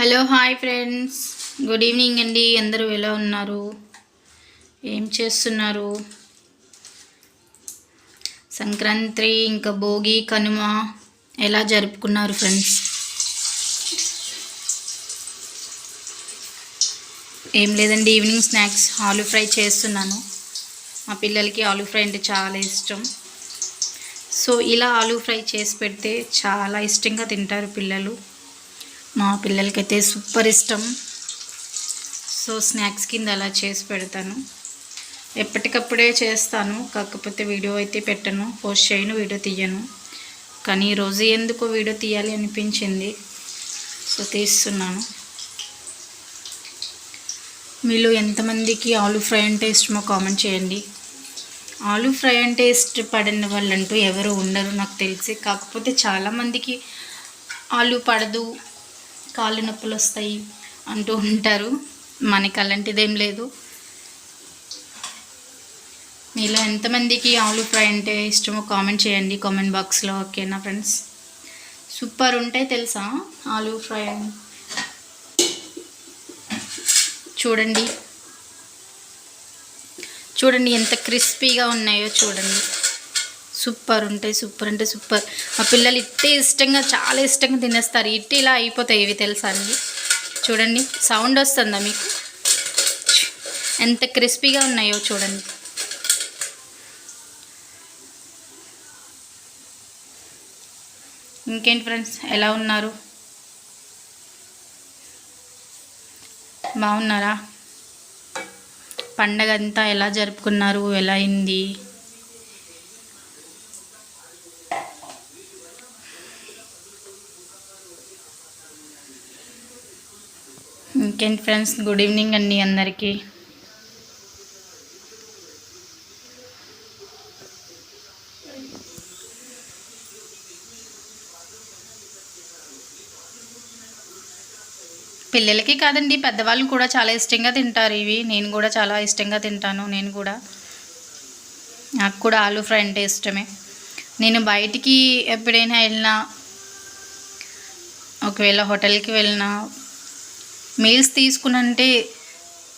Hello hi friends. Good evening అండి. అందరూ ఎలా ఉన్నారు? ఏం చేస్తున్నారు? సంక్రాంతి ఇంకా భోగి కనుమ ఎలా జరుపుకున్నారు ఫ్రెండ్స్? ఏం లేదండి ఈవినింగ్ స్నాక్స్ ఆలు ఫ్రై చేస్తున్నాను. మా పిల్లలకి ఆలు ఫ్రై అంటే చాలా ఇష్టం. సో ఇలా ఆలు ఫ్రై చేసి పెడితే చాలా ఇష్టంగా తింటారు పిల్లలు. మా పిల్లలకైతే సూపర్ ఇష్టం. సో స్నాక్స్ కింద అలా చేసి పెడతాను. ఎప్పటికప్పుడే చేస్తాను కాకపోతే వీడియో అయితే పెట్టను పోస్ట్ చేయను వీడియో తీయను. కానీ ఈరోజు ఎందుకో వీడియో తీయాలి అనిపించింది. సో తీస్తున్నాను. మీలో ఎంతమందికి ఆలూ ఫ్రై అంటే ఇష్టమో కామెంట్ చేయండి. ఆలూ ఫ్రై అంటే ఇష్టపడిన వాళ్ళంటూ ఎవరు ఉండరు నాకు తెలిసి. కాకపోతే చాలామందికి ఆలు పడదు కాళ్ళు నొప్పులు వస్తాయి అంటూ ఉంటారు. మనకి అలాంటిదేం లేదు. మీలో ఎంతమందికి ఆలు ఫ్రై అంటే ఇష్టమో కామెంట్ చేయండి. కామెంట్ బాక్స్లో ఓకేనా ఫ్రెండ్స్? సూపర్ ఉంటాయి తెలుసా ఆలు ఫ్రై? చూడండి. చూడండి ఎంత క్రిస్పీగా ఉన్నాయో చూడండి. సూపర్ ఉంటాయి సూపర్ అంటే సూపర్. మా పిల్లలు ఇట్టే ఇష్టంగా చాలా ఇష్టంగా తినేస్తారు. ఇట్టి ఇలా అయిపోతాయి ఇవి తెలుసా అండి? చూడండి సౌండ్ వస్తుందా మీకు? ఎంత క్రిస్పీగా ఉన్నాయో చూడండి. ఇంకేంటి ఫ్రెండ్స్ ఎలా ఉన్నారు? బాగున్నారా? పండగ అంతా ఎలా జరుపుకున్నారు? ఎలా అయింది? ఇంకేంటి ఫ్రెండ్స్? గుడ్ ఈవినింగ్ అండి అందరికీ. పిల్లలకి కాదండి పెద్దవాళ్ళు కూడా చాలా ఇష్టంగా తింటారు ఇవి. నేను కూడా చాలా ఇష్టంగా తింటాను నేను కూడా. నాకు కూడా ఆలూ ఫ్రై అంటే ఇష్టమే. నేను బయటికి ఎప్పుడైనా వెళ్ళినా ఒకవేళ హోటల్కి వెళ్ళినా మీల్స్ తీసుకున్నంటే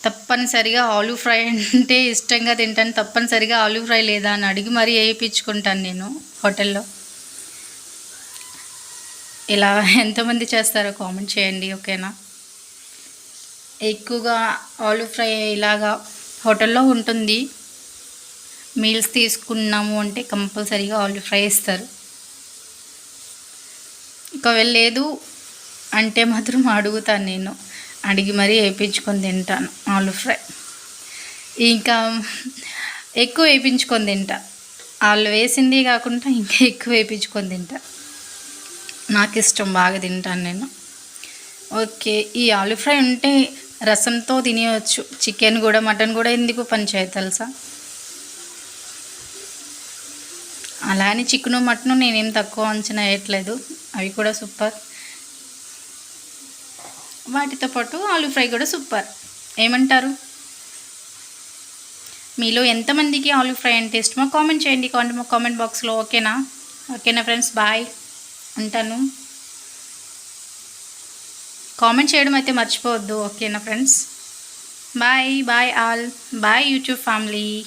తప్పనిసరిగా ఆలూ ఫ్రై అంటే ఇష్టంగా తింటాను. తప్పనిసరిగా ఆలూ ఫ్రై లేదా అని అడిగి మరీ వేయించుకుంటాను నేను హోటల్లో. ఇలా ఎంతమంది చేస్తారో కామెంట్ చేయండి ఓకేనా? ఎక్కువగా ఆలూ ఫ్రై ఇలాగా హోటల్లో ఉంటుంది. మీల్స్ తీసుకున్నాము అంటే కంపల్సరీగా ఆలూ ఫ్రై ఇస్తారు. ఒకవేళ లేదు అంటే మాత్రం అడుగుతాను నేను. అడిగి మరీ వేయించుకొని తింటాను ఆలూ ఫ్రై. ఇంకా ఎక్కువ వేయించుకొని తింటా. వాళ్ళు వేసింది కాకుండా ఇంకా ఎక్కువ వేయించుకొని తింటా. నాకు ఇష్టం బాగా తింటాను నేను. ఓకే ఈ ఆలూ ఫ్రై ఉంటే రసంతో తినేయచ్చు. చికెన్ కూడా మటన్ కూడా ఎందుకు పనిచేయ తెలుసా? అలా అని చికెను మటను నేనేం తక్కువ అంచనా వేయట్లేదు. అవి కూడా సూపర్. వాటితో పాటు ఆలు ఫ్రై కూడా సూపర్. ఏమంటారు? మీలో ఎంతమందికి ఆలు ఫ్రై అంటే ఇష్టమో కామెంట్ చేయండి. కామెంట్ కామెంట్ బాక్స్లో ఓకేనా? ఓకేనా ఫ్రెండ్స్? బాయ్. ఉంటాను. కామెంట్ చేయడం అయితే మర్చిపోవద్దు. ఓకేనా friends? Bye. Bye all. Bye YouTube family.